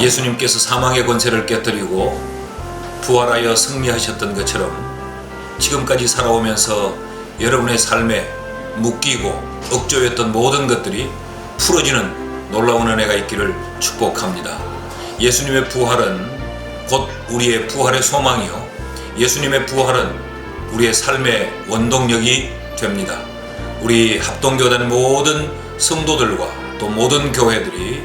예수님께서 사망의 권세를 깨뜨리고 부활하여 승리하셨던 것처럼 지금까지 살아오면서 여러분의 삶에 묶이고 억조였던 모든 것들이 풀어지는 놀라운 은혜가 있기를 축복합니다. 예수님의 부활은 곧 우리의 부활의 소망이요. 예수님의 부활은 우리의 삶의 원동력이 됩니다. 우리 합동교단 모든 성도들과 또 모든 교회들이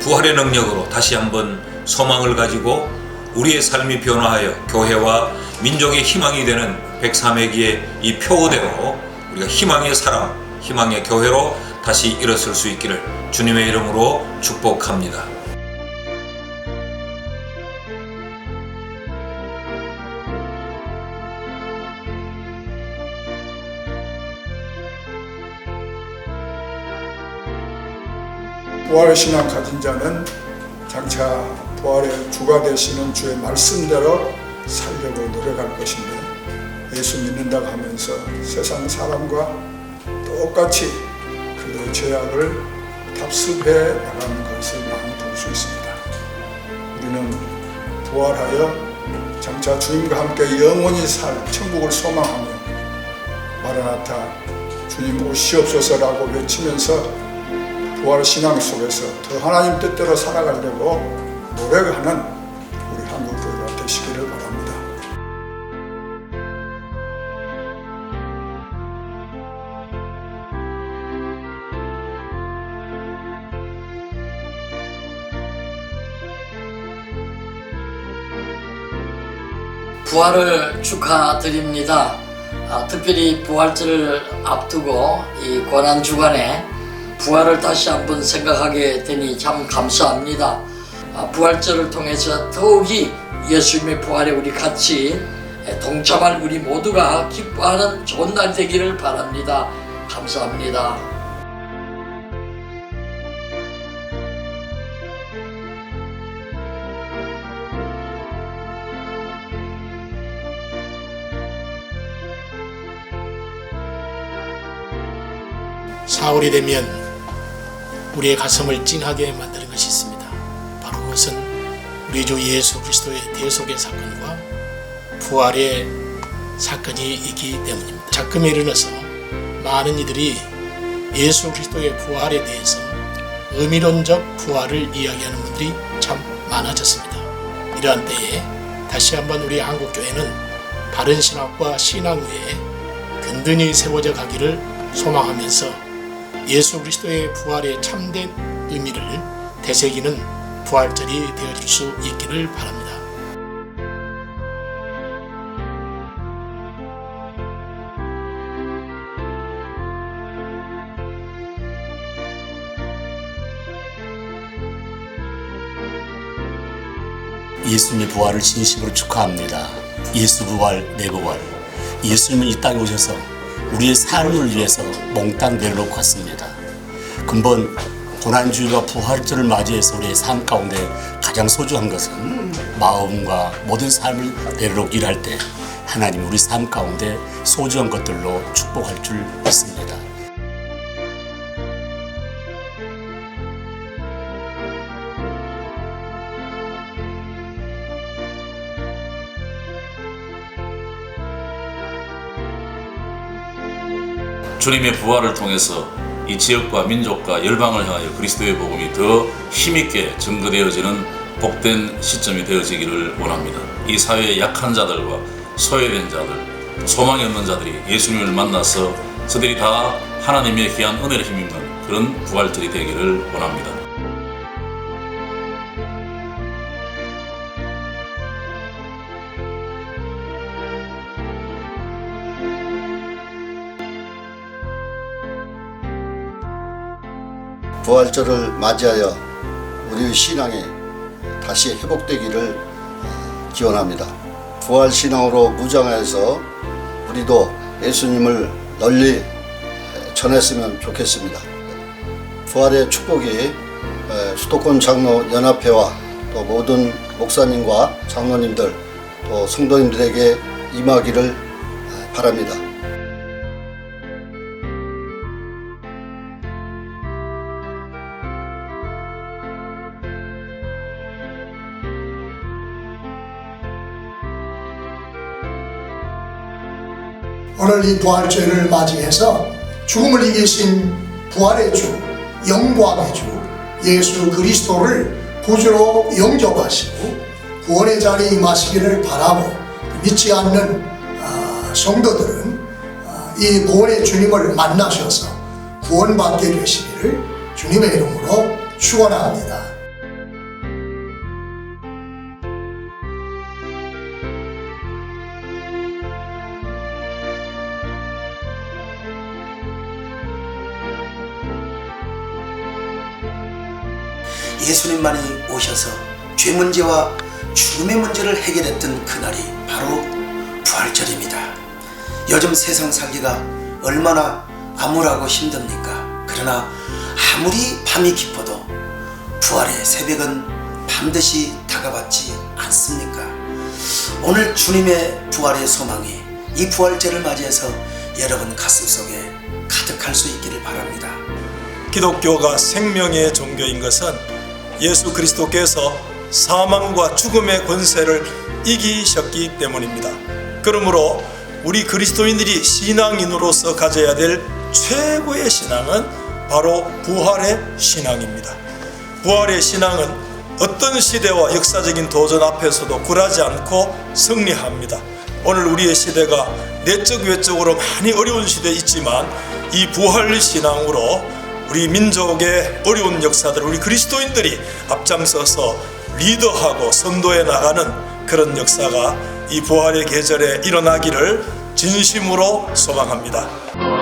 부활의 능력으로 다시 한번 소망을 가지고 우리의 삶이 변화하여 교회와 민족의 희망이 되는 103회기의 이 표어대로 우리가 희망의 사람, 희망의 교회로 다시 일어설 수 있기를 주님의 이름으로 축복합니다. 부활의 신앙 가진 자는 장차 부활의 주가 되시는 주의 말씀대로 살려고 노력할 것인데 예수 믿는다고 하면서 세상 사람과 똑같이 그 죄악을 답습해 나가는 것을 많이 볼 수 있습니다. 우리는 부활하여 장차 주님과 함께 영원히 살 천국을 소망하며 마라나타 주님 오시옵소서라고 외치면서 부활 신앙 속에서 더 하나님 뜻대로 살아가려고 노력하는 우리 한국 교회가 되시기를 바랍니다. 부활을 축하드립니다. 아, 특별히 부활절을 앞두고 이 고난 주간에 부활을 다시 한번 생각하게 되니 참 감사합니다. 아, 부활절을 통해서 더욱이 예수님의 부활에 우리 같이 동참할 우리 모두가 기뻐하는 좋은 날 되기를 바랍니다. 감사합니다. 사월이 되면 우리의 가슴을 찡하게 만드는 것이 있습니다. 바로 그것은 우리 주 예수 그리스도의 대속의 사건과 부활의 사건이 있기 때문입니다. 작금에 이르러서 많은 이들이 예수 그리스도의 부활에 대해서 의미론적 부활을 이야기하는 분들이 참 많아졌습니다. 이러한 때에 다시 한번 우리 한국교회는 바른 신학과 신앙 위에 든든히 세워져 가기를 소망하면서 예수 그리스도의 부활의 참된 의미를 되새기는 부활절이 되어질 수 있기를 바랍니다. 예수님의 부활을 진심으로 축하합니다. 예수 부활, 내 부활. 예수님은 이 땅에 오셔서 우리의 삶을 위해서 몽땅 내려놓고 갔습니다. 근본 고난주의가 부활절을 맞이해서 우리의 삶 가운데 가장 소중한 것은 마음과 모든 삶을 내려놓기를 할때 하나님 우리 삶 가운데 소중한 것들로 축복할 줄 믿습니다. 주님의 부활을 통해서 이 지역과 민족과 열방을 향하여 그리스도의 복음이 더 힘있게 증거되어지는 복된 시점이 되어지기를 원합니다. 이 사회의 약한 자들과 소외된 자들, 소망이 없는 자들이 예수님을 만나서 저들이 다 하나님의 귀한 은혜를 힘입는 그런 부활절이 되기를 원합니다. 부활절을 맞이하여 우리의 신앙이 다시 회복되기를 기원합니다. 부활 신앙으로 무장하여서 우리도 예수님을 널리 전했으면 좋겠습니다. 부활의 축복이 수도권 장로 연합회와 또 모든 목사님과 장로님들 또 성도님들에게 임하기를 바랍니다. 오늘 이 부활절을 맞이해서 죽음을 이기신 부활의 주, 영광의 주 예수 그리스도를 구주로 영접하시고 구원의 자리에 임하시기를 바라고 믿지 않는 아, 성도들은 아, 이 구원의 주님을 만나셔서 구원받게 되시기를 주님의 이름으로 축원합니다. 예수님만이 오셔서 죄 문제와 죽음의 문제를 해결했던 그날이 바로 부활절입니다. 요즘 세상 살기가 얼마나 암울하고 힘듭니까? 그러나 아무리 밤이 깊어도 부활의 새벽은 반드시 다가왔지 않습니까? 오늘 주님의 부활의 소망이 이 부활절을 맞이해서 여러분 가슴 속에 가득할 수 있기를 바랍니다. 기독교가 생명의 종교인 것은 예수 그리스도께서 사망과 죽음의 권세를 이기셨기 때문입니다. 그러므로 우리 그리스도인들이 신앙인으로서 가져야 될 최고의 신앙은 바로 부활의 신앙입니다. 부활의 신앙은 어떤 시대와 역사적인 도전 앞에서도 굴하지 않고 승리합니다. 오늘 우리의 시대가 내적 외적으로 많이 어려운 시대에 있지만 이 부활 신앙으로 우리 민족의 어려운 역사들 우리 그리스도인들이 앞장서서 리더하고 선도해 나가는 그런 역사가 이 부활의 계절에 일어나기를 진심으로 소망합니다.